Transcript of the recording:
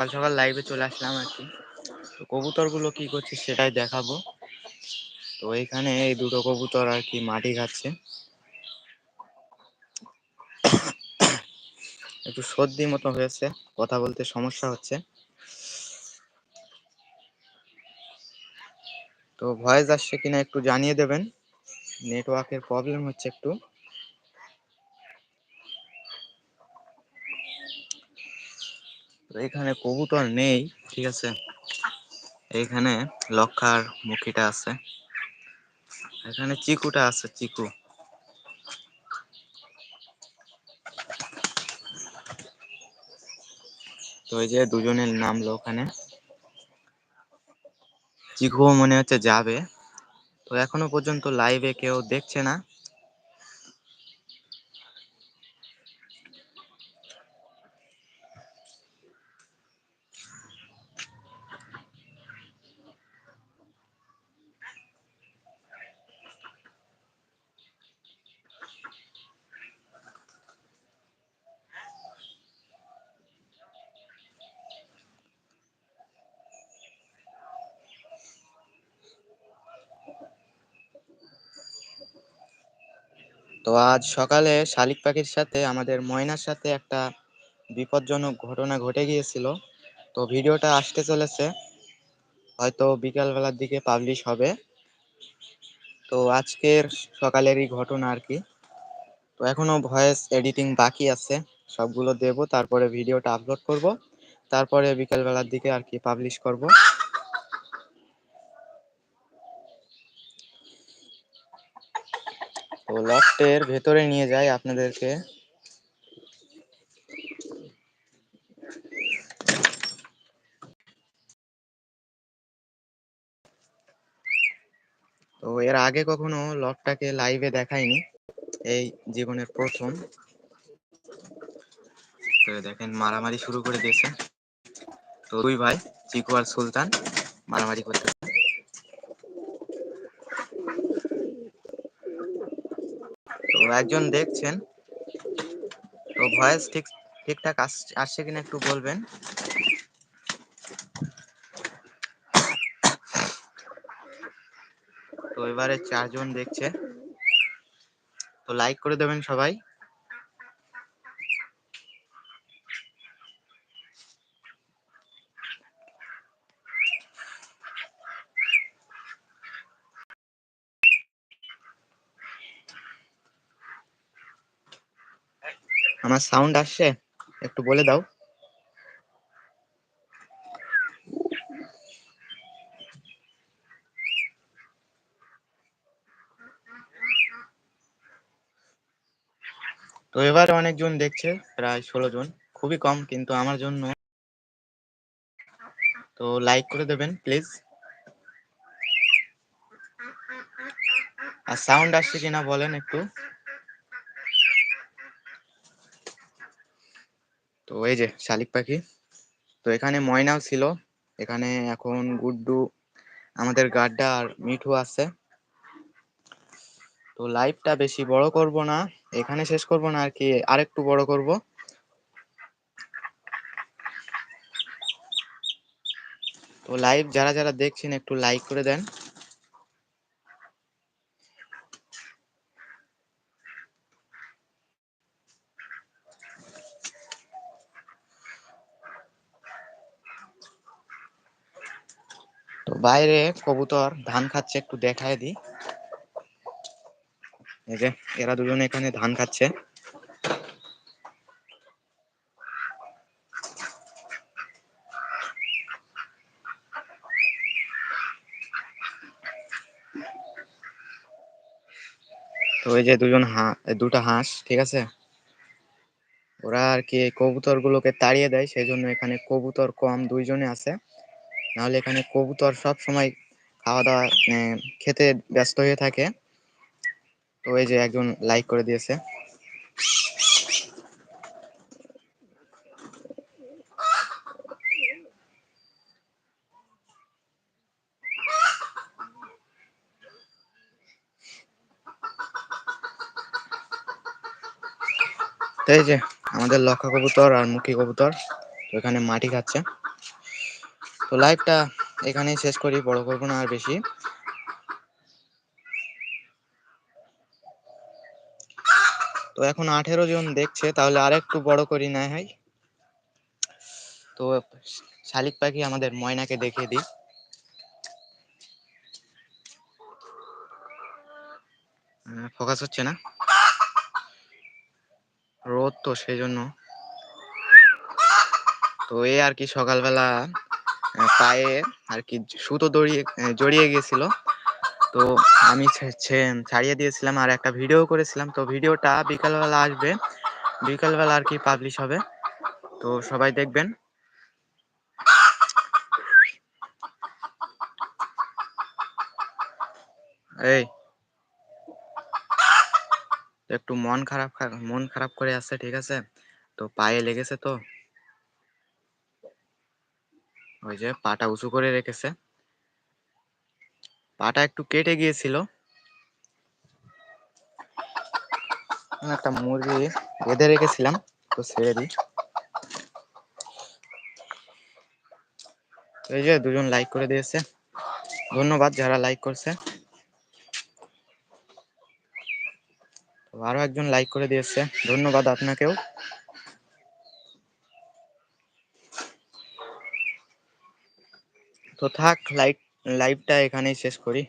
সকাল সকাল লাইভে চলে আসলাম আর কি। তো কবুতরগুলো কি করছে সেটাই দেখাবো। তো এইখানে এই দুটো কবুতর আর কি মাটি খাচ্ছে। একটু সর্দি মতো হয়েছে, কথা বলতে সমস্যা হচ্ছে। তো ভয়েস আসছে কিনা একটু জানিয়ে দেবেন। নেটওয়ার্কের প্রবলেম হচ্ছে একটু। এখানে কবুতর নেই, ঠিক আছে? এইখানে লক্ষার মুখিটা আছে। এখানে চিকুটা আছে, চিকু। তো এই যে দুজনের নামলো ওখানে। চিকুও মনে হচ্ছে যাবে। তো এখনও পর্যন্ত লাইভে কেউ দেখছে না। তো আজ সকালে শালিক পাখির সাথে আমাদের ময়নার সাথে একটা বিপজ্জনক ঘটনা ঘটে গিয়েছিল। তো ভিডিওটা আসতে চলেছে। হয়তো বিকাল বেলার দিকে পাবলিশ হবে। তো আজকের সকালেরই ঘটনা আর কি। তো এখনও ভয়েস এডিটিং বাকি আছে। সবগুলো দেব, তারপরে ভিডিওটা আপলোড করব। তারপরে বিকাল বেলার দিকে আর কি পাবলিশ করব। তো লফটের ভেতরে নিয়ে যাই আপনাদেরকে। তো এর আগে কখনো লকটাকে লাইভে দেখাইনি, এই জীবনের প্রথম। তো দেখেন, মারামারি শুরু করে দিয়েছে। তো দুই ভাই, চিকু আর সুলতান, মারামারি করতে একজন দেখছেন। তো ভয়েস ঠিক, ঠিকঠাক আসছে কিনা একটু বলবেন। তো এবারে চারজন দেখছে। তো লাইক করে দেবেন সবাই। আমার সাউন্ড আসছে, একটু বলে দাও। তো এবারে অনেকজন দেখছে, প্রায় ষোলো জন। খুবই কম, কিন্তু আমার জন্য। তো লাইক করে দেবেন প্লিজ আর সাউন্ড আসছে কিনা বলেন একটু। তো এই যে শালিক পাখি। তো এখানে ময়নাও ছিল। এখানে এখন গুড্ডু, আমাদের গাড্ডা আর মিঠু আছে। তো লাইভটা বেশি বড় করব না, এখানে শেষ করব না আর কি, আরেকটু বড় করব। তো লাইভ যারা যারা দেখছেন একটু লাইক করে দেন। তো বাইরে কবুতর ধান খাচ্ছে, একটু দেখায় দি এই যে, এরা দুজন এখানে ধান খাচ্ছে। তো এই যে দুজন দুটা হাঁস, ঠিক আছে? ওরা আর কি কবুতর গুলোকে তাড়িয়ে দেয়, সেই জন্য এখানে কবুতর কম দুইজনে আছে। নাহলে এখানে কবুতর সব সময় খাওয়া দাওয়া খেতে ব্যস্ত হয়ে থাকে। তো এই যে একজন লাইক করে দিয়েছে। এই যে আমাদের লক্ষা কবুতর আর মুখী কবুতর, তো এখানে মাটি খাচ্ছে। তো লাইভটা এখানেই শেষ করি, বড় করব না আর বেশি। তো এখন আঠেরো জন দেখছে, তাহলে আর একটু বড় করি না হয় তো শালিক পাখি আমাদের ময়নাকে দেখিয়ে দিই। ফোকাস হচ্ছে না? রোদ তো সেই জন্য তো এই আর কি সকালবেলা পায়ে আর কি সুতো দড়িয়ে জড়িয়ে গিয়েছিল। তো আমি ছাড়িয়ে দিয়েছিলাম আর একটা ভিডিও করেছিলাম। তো ভিডিওটা বিকালবেলা আসবে। বিকালবেলা আর কি পাবলিশ হবে। তো সবাই দেখবেন। এই। একটু মন খারাপ মন খারাপ করে আছে ঠিক আছে? তো পায়ে লেগেছে তো। ওই যে পাটা উঁচু করে রেখেছে। পাটা একটু কেটে গিয়েছিল। একটা মুরগি বেঁধে রেখেছিলাম, তো ছেড়ে দিই। এই যে দুজন লাইক করে দিয়েছে। ধন্যবাদ যারা লাইক করছে। আরও একজন লাইক করে দিয়েছে। ধন্যবাদ আপনাকেও। তো থাক লাইক লাইভটা এখানেই শেষ করি।